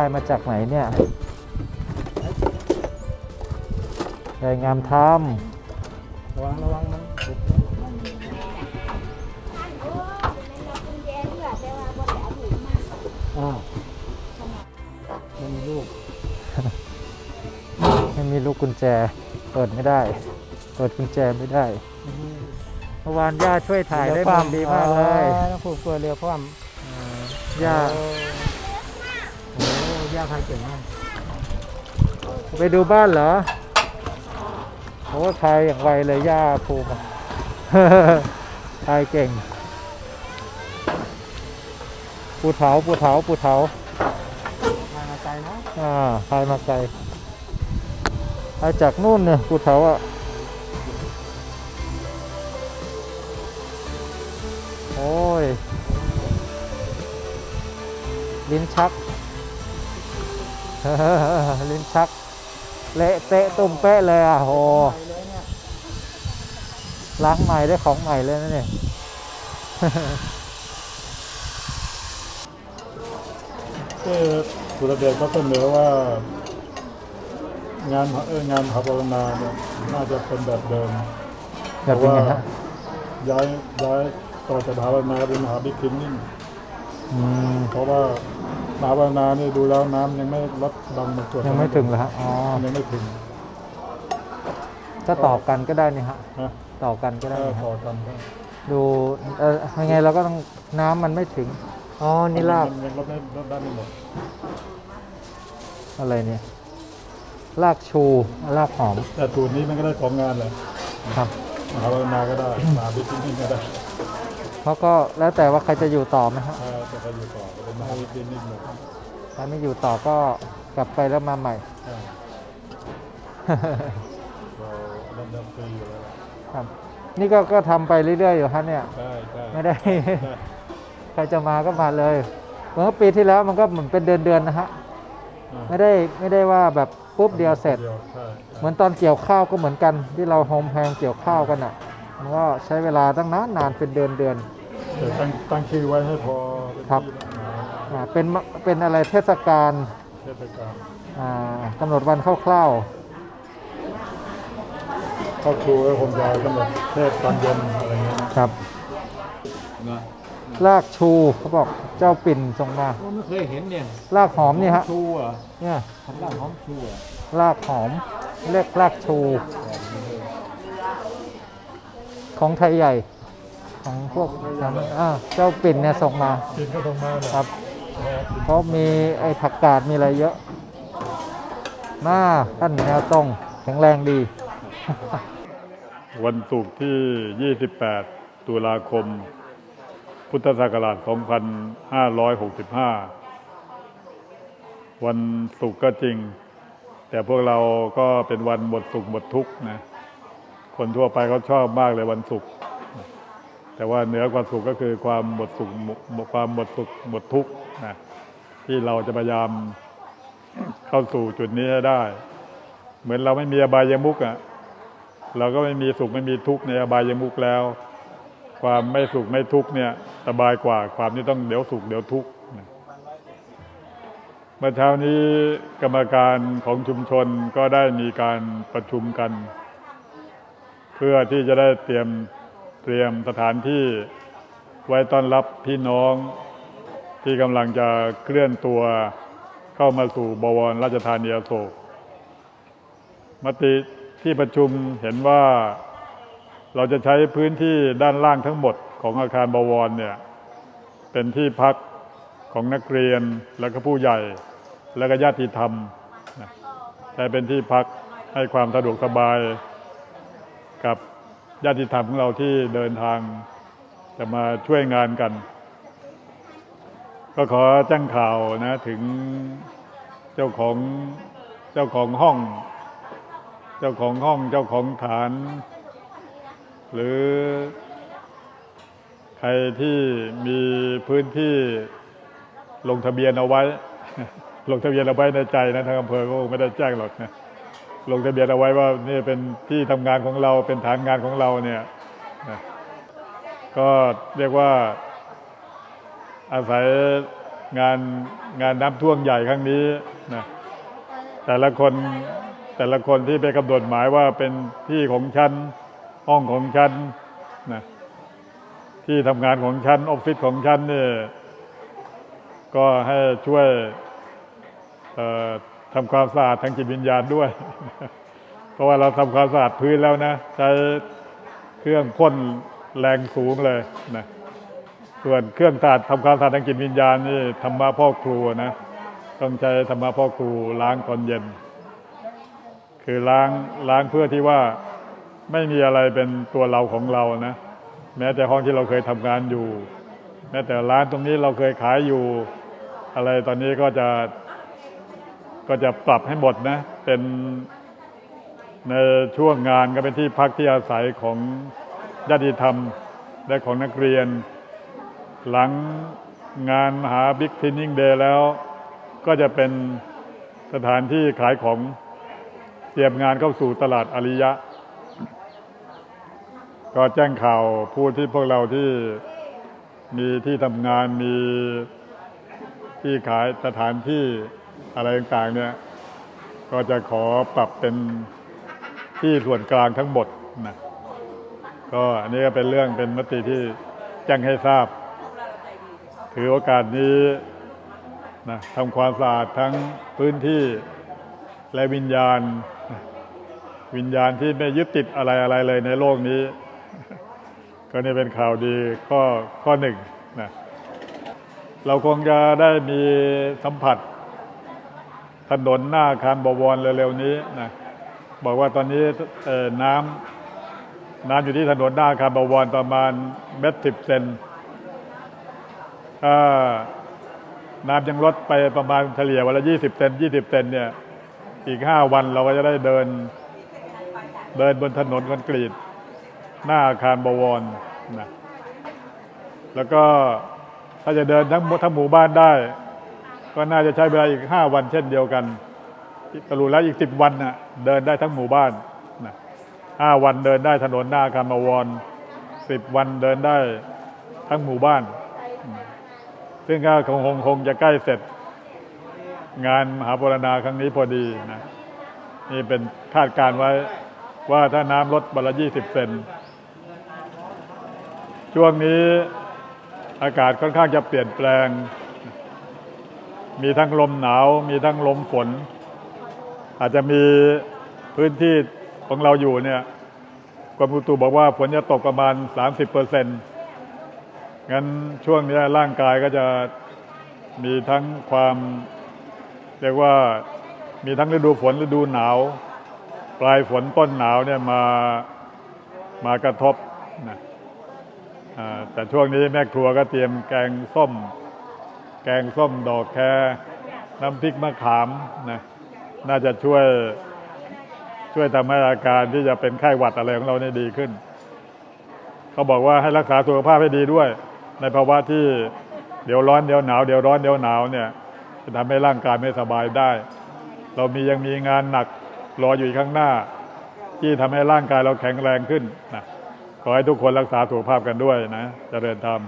ายมาจากไหนเนี่ยยายงามทระวังระวังมันติดอ้าวมันมีลูกำไม่มีลูกกุญแจ เปิดไม่ได้ เปิดกุญแจไม่ได้เมื่อวานย่าช่วยถ่ายได้มุมดีมากเลยอ๋อน้องผูกกลัวเรือคว่ย่าำโอ้โอ้ย่าพายเก่งมากไปดูบ้านเหรอโอ้ถ่ายอย่างไวเลยย่าภูมิถ่ายเก่งปูเถาปูเถาปูเถาพายมาไกลเนาะอ่าพายมาไกลพายจากนู่นเนี่ยภูเขาอะโอ้ย ลิ้นชัก ลิ้นชัก เละเตะตุ่มเป๊ะเลยอะโหไปเลยเนี่ยล้างใหม่ได้ของใหม่เลยนะเนี่ยที่สุรเดชก็เสนอว่างานเอองานภาวนาเนี่ยน่าจะเป็นแบบเดิมแบบเป็นไงฮะย้ายย้ายต่อจากภาวนาเป็นมหาบิคินนิ่งอืมเพราะว่า ภาวนานี่ดูแล้วน้ำยังไม่ลดดังมาตรวจยังไม่ถึงเหรอฮะอ๋อยังไม่ถึงก็ต่อกันก็ได้นี่ฮะนะต่อกันก็ได้ถ้านี่ฮะต่อกันก็ดูเออยังไงเราก็ต้องน้ำมันไม่ถึงอ๋อนี่ลากมันยังลดไม่ลดได้ไม่หมดอะไรเนี่ยลากชูลากหอมแต่สูตรนี้มันก็ได้สองงานเลยครับ มหาวนาก็ได้มหาบิคินนิ่งก็ได้ เพราะก็แล้วแต่ว่าใครจะอยู่ต่อไหมฮะถ้าจะไปอยู่ต่อก็เป็นมหาบิคินนิ่งหมดถ้าไม่อยู่ต่อก็กลับไปแล้วมาใหม่ ใช่เราเริ่มเริ่มฟรีอยู่แล้วล่ะครับ นี่ก็ก็ทำไปเรื่อยๆอยู่ฮะเนี่ย ใช่ใช่ไม่ได้ใช่ใครจะมาก็มาเลยเมื่อปีที่แล้วมันก็เหมือนเป็นเดือนๆนะฮะไม่ได้ไม่ได้ว่าแบบปุ๊บเดียวเสร็จดียวใช่เหมือนตอนเกี่ยวข้าวก็เหมือนกันที่เราโฮมแฮงเกี่ยวข้าวกันอะ มันก็ใช้เวลาตั้งนานนานเป็นเดือนเดือนเดี๋ยวตั้งตั้งชื่อไว้ให้พอเป็นครับ ที่อ่าเป็นมะเป็นอะไรเทศกาลเทศกาลอ่ากำหนดวันคร่าวครอบครัวก็คงจะกำหนดเทศตอนเย็นอะไรเงี้ยนะๆครับลากชูเขาบอกเจ้าปิ่นส่งมา ไม่เคยเห็นเนี่ยลากหอมนี่ฮะชูอะเนี่ยทำล่างหอมชูอะลากหอมเรียกลากชู ของไทยใหญ่ ของพวกนั้นอ่าเจ้าปิ่นเนี่ยส่งมากินก็ต้องมาเนี่ยครับเพราะมีไอ้ผักกาดมีอะไรเยอะมาท่านแนวตรงแข็งแรงดี วันศุกร์ที่ 28 ตุลาคม พุทธศักราช 2565 วันศุกร์ก็จริง แต่พวกเราก็เป็นวันหมดสุขหมดทุกข์นะ คนทั่วไปเขาชอบมากเลยวันศุกร์แต่ว่าเหนือกว่าสุขก็คือความหมดสุขความหมดสุขหมดทุกข์นะที่เราจะพยายามเข้าสู่จุดนี้ให้ได้ เหมือนเราไม่มีอบายมุกอะ่ะเราก็ไม่มีสุขไม่มีทุกข์ในอบายมุกแล้ว ความไม่สุขไม่ทุกข์เนี่ยสบายกว่าความที่ต้องเดี๋ยวสุขเดี๋ยวทุกข์เมื่อเช้านี้กรรมการของชุมชนก็ได้มีการประชุมกัน เพื่อที่จะได้เตรียมเตรียมสถานที่ไว้ต้อนรับพี่น้องที่กำลังจะเคลื่อนตัวเข้ามาสู่บวรราชธานีอโศกมติที่ประชุมเห็นว่าเราจะใช้พื้นที่ด้านล่างทั้งหมดของอาคารบวรเนี่ยเป็นที่พักของนักเรียนและก็ผู้ใหญ่และก็ญาติธรรมนะใช้เป็นที่พักให้ความสะดวกสบาย กับญาติธรรมของเราที่เดินทางจะมาช่วยงานกัน ก็ขอแจ้งข่าวนะถึงเจ้าของเจ้าของห้อง เจ้าของห้องเจ้าของฐาน หรือใครที่มีพื้นที่ลงทะเบียนเอาไว้ ลงทะเบียนเอาไว้ในใจนะทางอำเภอก็ไม่ได้แจ้งหรอกนะ ลงทะเบียนเอาไว้ว่านี่เป็นที่ทำงานของเราเป็นฐานงานของเราเนี่ยนะก็เรียกว่าอาศัยงานงานน้ำท่วมใหญ่ครั้งนี้นะแต่ละคนแต่ละคนที่ไปกำหนดหมายว่าเป็นที่ของฉันห้องของฉันนะที่ทำงานของฉันออฟฟิศของฉันเนี่ยก็ให้ช่วยเอ่อ ทำความสะอาดทางจิตวิญญาณด้วย เพราะว่าเราทำความสะอาดพื้นแล้วนะ ใช้เครื่องพ่นแรงสูงเลยนะส่วนเครื่องตัดทำความสะอาดทางจิตวิญญาณนี่ธรรมะพ่อครูนะต้องใช้ธรรมะพ่อครูล้างตอนเย็น คือล้างล้างเพื่อที่ว่าไม่มีอะไรเป็นตัวเราของเรานะ แม้แต่ห้องที่เราเคยทำงานอยู่ แม้แต่ร้านตรงนี้เราเคยขายอยู่ อะไรตอนนี้ก็จะ ก็จะปรับให้หมดนะ เป็นในช่วงงานก็เป็นที่พักที่อาศัยของญาติธรรมและของนักเรียน หลังงานมหาบิ๊กคลีนิ่งเดย์แล้ว ก็จะเป็นสถานที่ขายของเตรียมงานเข้าสู่ตลาดอาริยะ ก็แจ้งข่าวผู้ที่พวกเราที่มีที่ทำงานมีที่ขายสถานที่ อะไรต่างๆเนี่ยก็จะขอปรับเป็นที่ส่วนกลางทั้งหมดนะก็อันนี้ก็เป็นเรื่องเป็นมติที่แจ้งให้ทราบ ถือโอกาสนี้นะทำความสะอาดทั้งพื้นที่และวิญญาณ วิญญาณที่ไม่ยึดติดอะไรอะไรเลยในโลกนี้ ก็นี่เป็นข่าวดีข้อข้อหนึ่งนะเราคงจะได้มีสัมผัส ถนนหน้าอาคารบวรเร็วๆนี้นะบอกว่าตอนนี้น้ำน้ำอยู่ที่ถนนหน้าอาคารบวรประมาณเมตรสิบเซนถ้าน้ำยังลดไปประมาณเฉลี่ยวันละยี่สิบเซนยี่สิบเซนเนี่ยอีกห้าวันเราก็จะได้เดิน เดินบนถนนคอนกรีต หน้าอาคารบวรนะแล้วก็ถ้าจะเดินทั้งทั้งหมู่บ้านได้ ก็น่าจะใช้เวลาอีกห้าวันเช่นเดียวกันสรุปแล้วอีกสิบวันน่ะเดินได้ทั้งหมู่บ้านนะห้าวันเดินได้ถนนหน้าอาคารบวรสิบวันเดินได้ทั้งหมู่บ้าน ซึ่งก็คงคงงจะใกล้เสร็จ งานมหาปรณาครั้งนี้พอดีนะนี่เป็นคาดการณ์ไว้ว่าถ้าน้ำลดวันละยี่สิบเซนช่วงนี้อากาศค่อนข้างจะเปลี่ยนแปลง มีทั้งลมหนาว มีทั้งลมฝน อาจจะมีพื้นที่ของเราอยู่เนี่ยกรมอุตุบอกว่าฝนจะตกประมาณ 30เปอร์เซ็นต์งั้นช่วงนี้ร่างกายก็จะมีทั้งความ เรียกว่ามีทั้งฤดูฝนฤดูหนาว ปลายฝนต้นหนาวเนี่ยมามากระทบนะแต่ช่วงนี้แม่ครัวก็เตรียมแกงส้ม แกงส้มดอกแคน้ำพริกมะขามนะน่าจะช่วยช่วยทำให้อาการที่จะเป็นไข้หวัดอะไรของเราเนี่ยดีขึ้น เขาบอกว่าให้รักษาสุขภาพให้ดีด้วย ในภาวะที่เดี๋ยวร้อนเดี๋ยวหนาวเดี๋ยวร้อนเดี๋ยวหนาวเนี่ยจะทำให้ร่างกายไม่สบายได้ เรามียังมีงานหนักรออยู่อีกข้างหน้า ที่ทำให้ร่างกายเราแข็งแรงขึ้นนะขอให้ทุกคนรักษาสุขภาพกันด้วยนะเจริญธรรม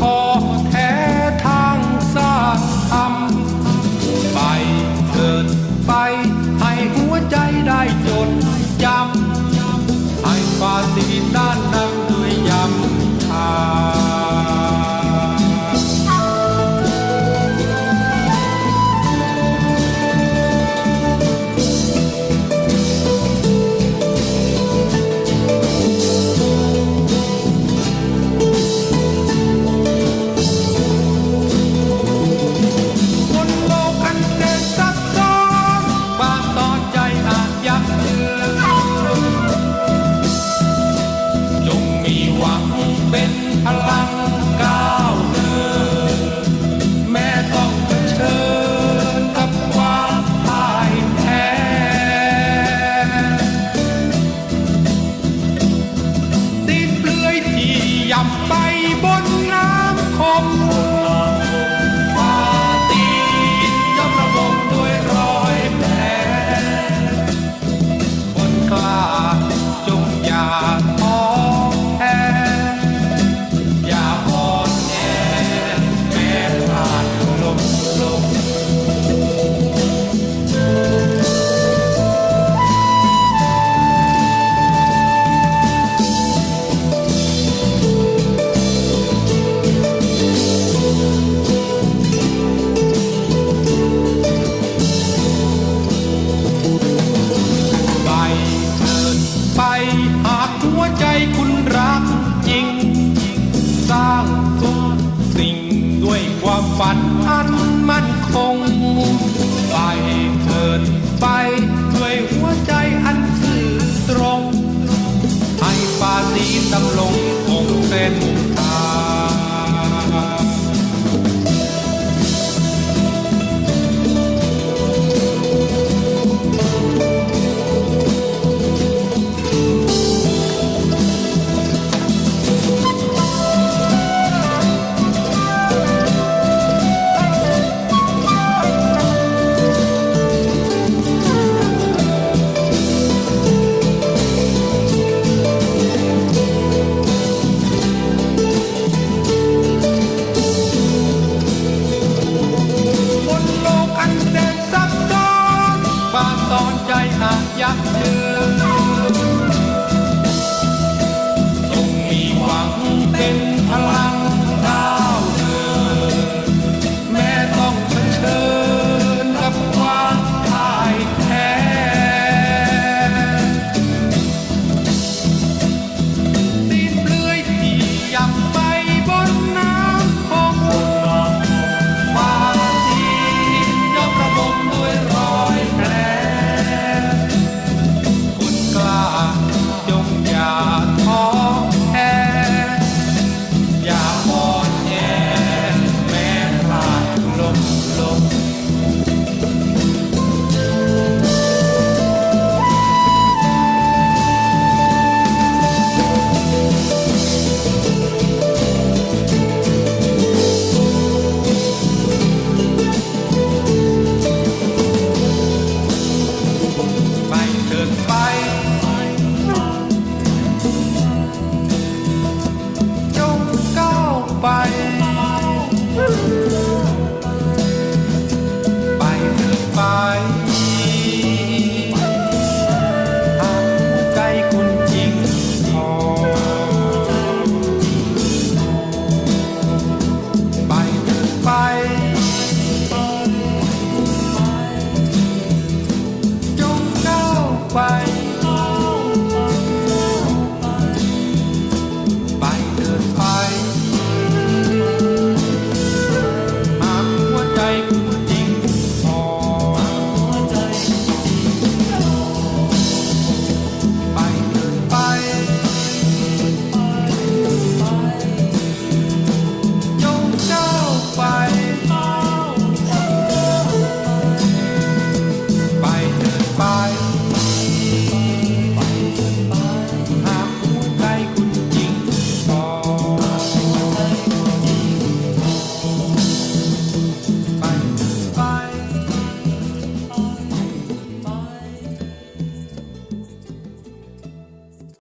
หั ฝันอันมั่นคง ไปเถิดไปด้วยหัวใจอัน